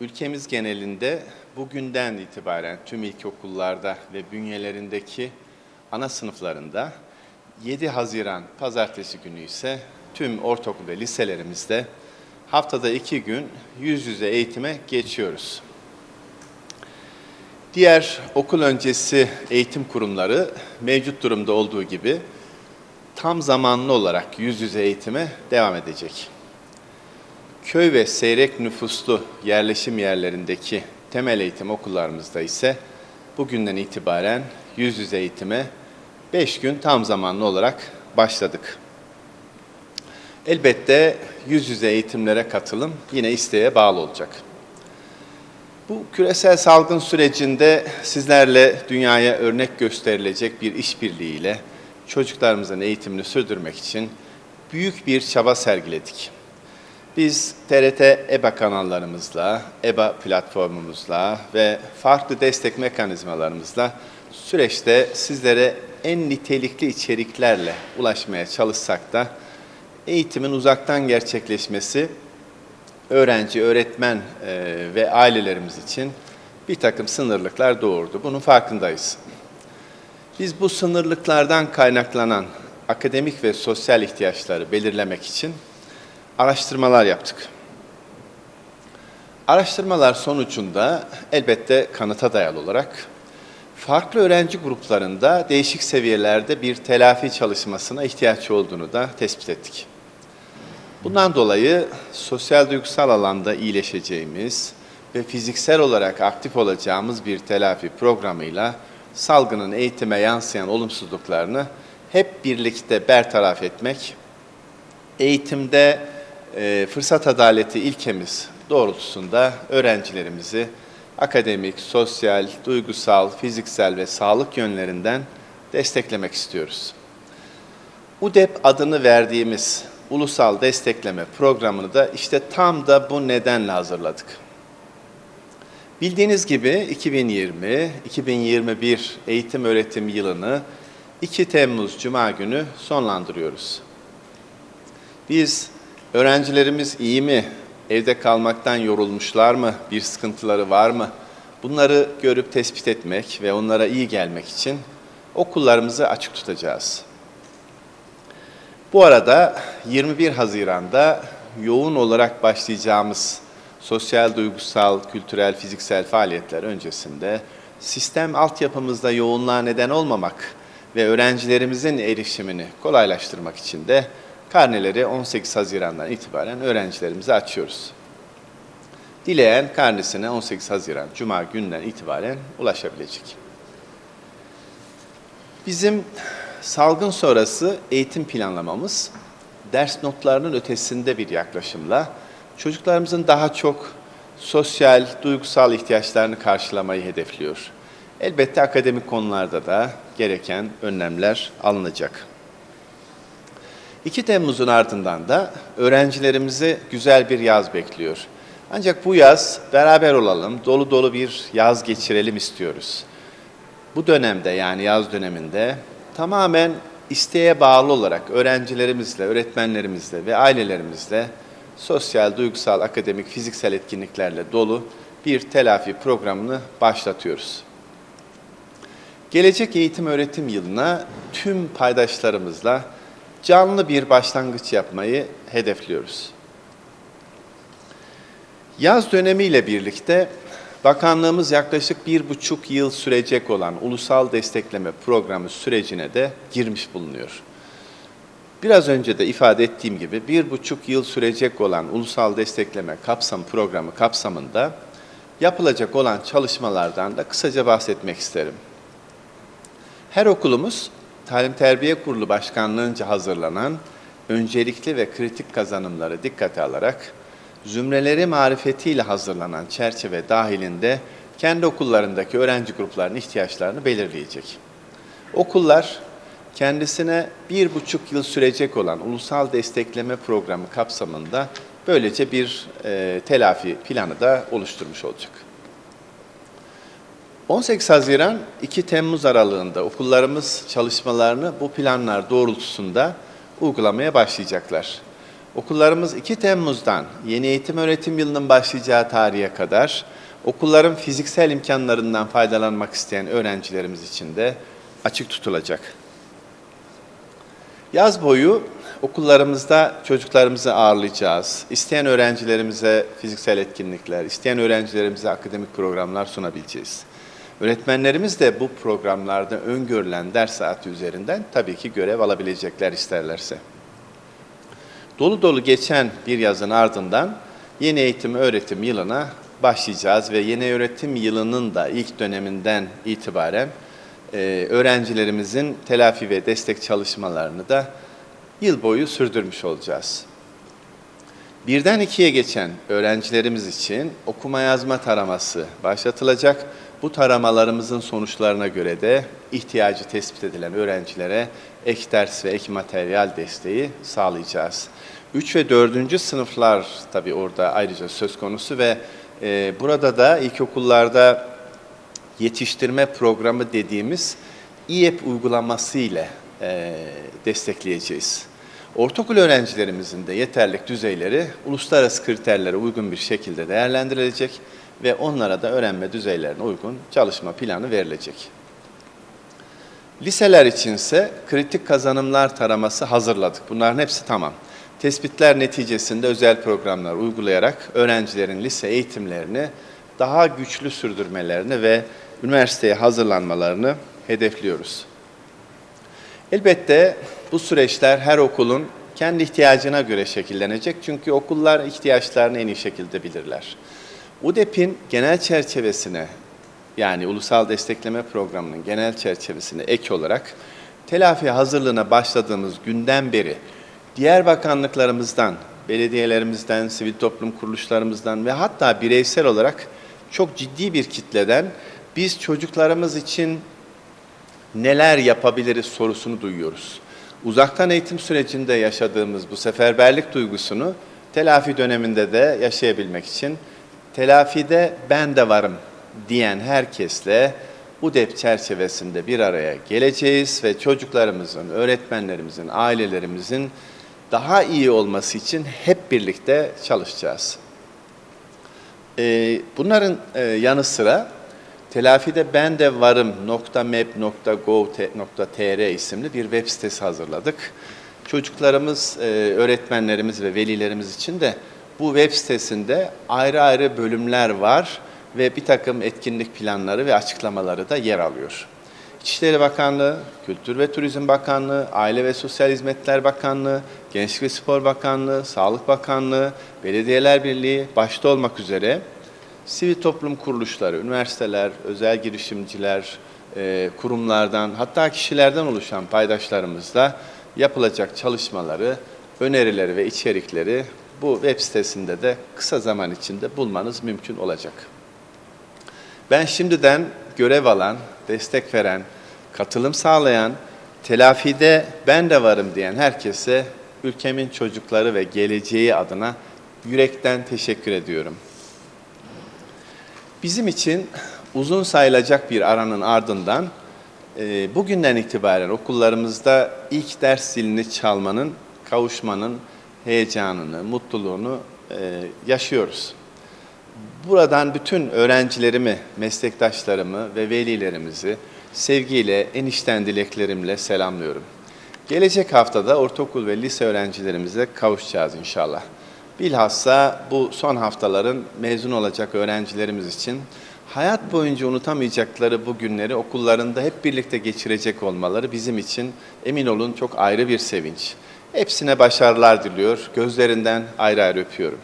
Ülkemiz genelinde bugünden itibaren tüm ilkokullarda ve bünyelerindeki ana sınıflarında 7 Haziran pazartesi günü ise tüm ortaokul ve liselerimizde haftada iki gün yüz yüze eğitime geçiyoruz. Diğer okul öncesi eğitim kurumları mevcut durumda olduğu gibi tam zamanlı olarak yüz yüze eğitime devam edecek. Köy ve seyrek nüfuslu yerleşim yerlerindeki temel eğitim okullarımızda ise bugünden itibaren yüz yüze eğitime 5 gün tam zamanlı olarak başladık. Elbette yüz yüze eğitimlere katılım yine isteğe bağlı olacak. Bu küresel salgın sürecinde sizlerle dünyaya örnek gösterilecek bir işbirliğiyle çocuklarımızın eğitimini sürdürmek için büyük bir çaba sergiledik. Biz TRT EBA kanallarımızla, EBA platformumuzla ve farklı destek mekanizmalarımızla süreçte sizlere en nitelikli içeriklerle ulaşmaya çalışsak da eğitimin uzaktan gerçekleşmesi öğrenci, öğretmen e, ve ailelerimiz için bir takım sınırlıklar doğurdu. Bunun farkındayız. Biz bu sınırlıklardan kaynaklanan akademik ve sosyal ihtiyaçları belirlemek için araştırmalar yaptık. Araştırmalar sonucunda elbette kanıta dayalı olarak farklı öğrenci gruplarında değişik seviyelerde bir telafi çalışmasına ihtiyaç olduğunu da tespit ettik. Bundan dolayı sosyal duygusal alanda iyileşeceğimiz ve fiziksel olarak aktif olacağımız bir telafi programıyla salgının eğitime yansıyan olumsuzluklarını hep birlikte bertaraf etmek, eğitimde e, fırsat adaleti ilkemiz doğrultusunda öğrencilerimizi akademik, sosyal, duygusal, fiziksel ve sağlık yönlerinden desteklemek istiyoruz. UDEP adını verdiğimiz ulusal destekleme programını da işte tam da bu nedenle hazırladık. Bildiğiniz gibi 2020-2021 eğitim öğretim yılını 2 Temmuz Cuma günü sonlandırıyoruz. Biz öğrencilerimiz iyi mi, evde kalmaktan yorulmuşlar mı, bir sıkıntıları var mı? Bunları görüp tespit etmek ve onlara iyi gelmek için okullarımızı açık tutacağız. Bu arada 21 Haziran'da yoğun olarak başlayacağımız sosyal, duygusal, kültürel, fiziksel faaliyetler öncesinde sistem altyapımızda yoğunluğa neden olmamak ve öğrencilerimizin erişimini kolaylaştırmak için de karneleri 18 Haziran'dan itibaren öğrencilerimize açıyoruz. Dileyen karnesine 18 Haziran Cuma günden itibaren ulaşabilecek. Bizim salgın sonrası eğitim planlamamız ders notlarının ötesinde bir yaklaşımla çocuklarımızın daha çok sosyal, duygusal ihtiyaçlarını karşılamayı hedefliyor. Elbette akademik konularda da gereken önlemler alınacak. 2 Temmuz'un ardından da öğrencilerimizi güzel bir yaz bekliyor. Ancak bu yaz beraber olalım, dolu dolu bir yaz geçirelim istiyoruz. Bu dönemde yani yaz döneminde tamamen isteğe bağlı olarak öğrencilerimizle, öğretmenlerimizle ve ailelerimizle sosyal, duygusal, akademik, fiziksel etkinliklerle dolu bir telafi programını başlatıyoruz. Gelecek eğitim öğretim yılına tüm paydaşlarımızla canlı bir başlangıç yapmayı hedefliyoruz. Yaz dönemiyle birlikte bakanlığımız yaklaşık bir buçuk yıl sürecek olan ulusal destekleme programı sürecine de girmiş bulunuyor. Biraz önce de ifade ettiğim gibi bir buçuk yıl sürecek olan ulusal destekleme kapsam programı kapsamında yapılacak olan çalışmalardan da kısaca bahsetmek isterim. Her okulumuz Talim Terbiye Kurulu Başkanlığı'nca hazırlanan öncelikli ve kritik kazanımları dikkate alarak zümreleri marifetiyle hazırlanan çerçeve dahilinde kendi okullarındaki öğrenci gruplarının ihtiyaçlarını belirleyecek. Okullar kendisine bir buçuk yıl sürecek olan ulusal destekleme programı kapsamında böylece bir e, telafi planı da oluşturmuş olacak. 18 Haziran 2 Temmuz aralığında okullarımız çalışmalarını bu planlar doğrultusunda uygulamaya başlayacaklar. Okullarımız 2 Temmuz'dan yeni eğitim öğretim yılının başlayacağı tarihe kadar okulların fiziksel imkanlarından faydalanmak isteyen öğrencilerimiz için de açık tutulacak. Yaz boyu okullarımızda çocuklarımızı ağırlayacağız. İsteyen öğrencilerimize fiziksel etkinlikler, isteyen öğrencilerimize akademik programlar sunabileceğiz. Öğretmenlerimiz de bu programlarda öngörülen ders saati üzerinden tabii ki görev alabilecekler isterlerse. Dolu dolu geçen bir yazın ardından yeni eğitim öğretim yılına başlayacağız ve yeni öğretim yılının da ilk döneminden itibaren e, öğrencilerimizin telafi ve destek çalışmalarını da yıl boyu sürdürmüş olacağız. Birden ikiye geçen öğrencilerimiz için okuma yazma taraması başlatılacak. Bu taramalarımızın sonuçlarına göre de ihtiyacı tespit edilen öğrencilere ek ders ve ek materyal desteği sağlayacağız. 3 ve 4. sınıflar tabii orada ayrıca söz konusu ve e, burada da ilkokullarda yetiştirme programı dediğimiz İEP uygulaması ile e, destekleyeceğiz. Ortaokul öğrencilerimizin de yeterlik düzeyleri uluslararası kriterlere uygun bir şekilde değerlendirilecek ve onlara da öğrenme düzeylerine uygun çalışma planı verilecek. Liseler içinse kritik kazanımlar taraması hazırladık. Bunların hepsi tamam. Tespitler neticesinde özel programlar uygulayarak öğrencilerin lise eğitimlerini daha güçlü sürdürmelerini ve üniversiteye hazırlanmalarını hedefliyoruz. Elbette bu süreçler her okulun kendi ihtiyacına göre şekillenecek. Çünkü okullar ihtiyaçlarını en iyi şekilde bilirler. UDEP'in genel çerçevesine yani Ulusal Destekleme Programı'nın genel çerçevesine ek olarak telafi hazırlığına başladığımız günden beri diğer bakanlıklarımızdan, belediyelerimizden, sivil toplum kuruluşlarımızdan ve hatta bireysel olarak çok ciddi bir kitleden biz çocuklarımız için neler yapabiliriz sorusunu duyuyoruz. Uzaktan eğitim sürecinde yaşadığımız bu seferberlik duygusunu telafi döneminde de yaşayabilmek için telafide ben de varım diyen herkesle UDEP çerçevesinde bir araya geleceğiz ve çocuklarımızın, öğretmenlerimizin, ailelerimizin daha iyi olması için hep birlikte çalışacağız. Ee, bunların e, yanı sıra telafide ben de varım.map.gov.tr isimli bir web sitesi hazırladık. Çocuklarımız, e, öğretmenlerimiz ve velilerimiz için de bu web sitesinde ayrı ayrı bölümler var ve bir takım etkinlik planları ve açıklamaları da yer alıyor. İçişleri Bakanlığı, Kültür ve Turizm Bakanlığı, Aile ve Sosyal Hizmetler Bakanlığı, Gençlik ve Spor Bakanlığı, Sağlık Bakanlığı, Belediyeler Birliği başta olmak üzere sivil toplum kuruluşları, üniversiteler, özel girişimciler, e, kurumlardan hatta kişilerden oluşan paydaşlarımızla yapılacak çalışmaları, önerileri ve içerikleri bu web sitesinde de kısa zaman içinde bulmanız mümkün olacak. Ben şimdiden görev alan, destek veren, katılım sağlayan, telafide ben de varım diyen herkese ülkemin çocukları ve geleceği adına yürekten teşekkür ediyorum. Bizim için uzun sayılacak bir aranın ardından e, bugünden itibaren okullarımızda ilk ders zilini çalmanın, kavuşmanın heyecanını, mutluluğunu e, yaşıyoruz. Buradan bütün öğrencilerimi, meslektaşlarımı ve velilerimizi sevgiyle, enişten dileklerimle selamlıyorum. Gelecek haftada ortaokul ve lise öğrencilerimize kavuşacağız inşallah. Bilhassa bu son haftaların mezun olacak öğrencilerimiz için hayat boyunca unutamayacakları bu günleri okullarında hep birlikte geçirecek olmaları bizim için emin olun çok ayrı bir sevinç. Hepsine başarılar diliyor. Gözlerinden ayrı ayrı öpüyorum.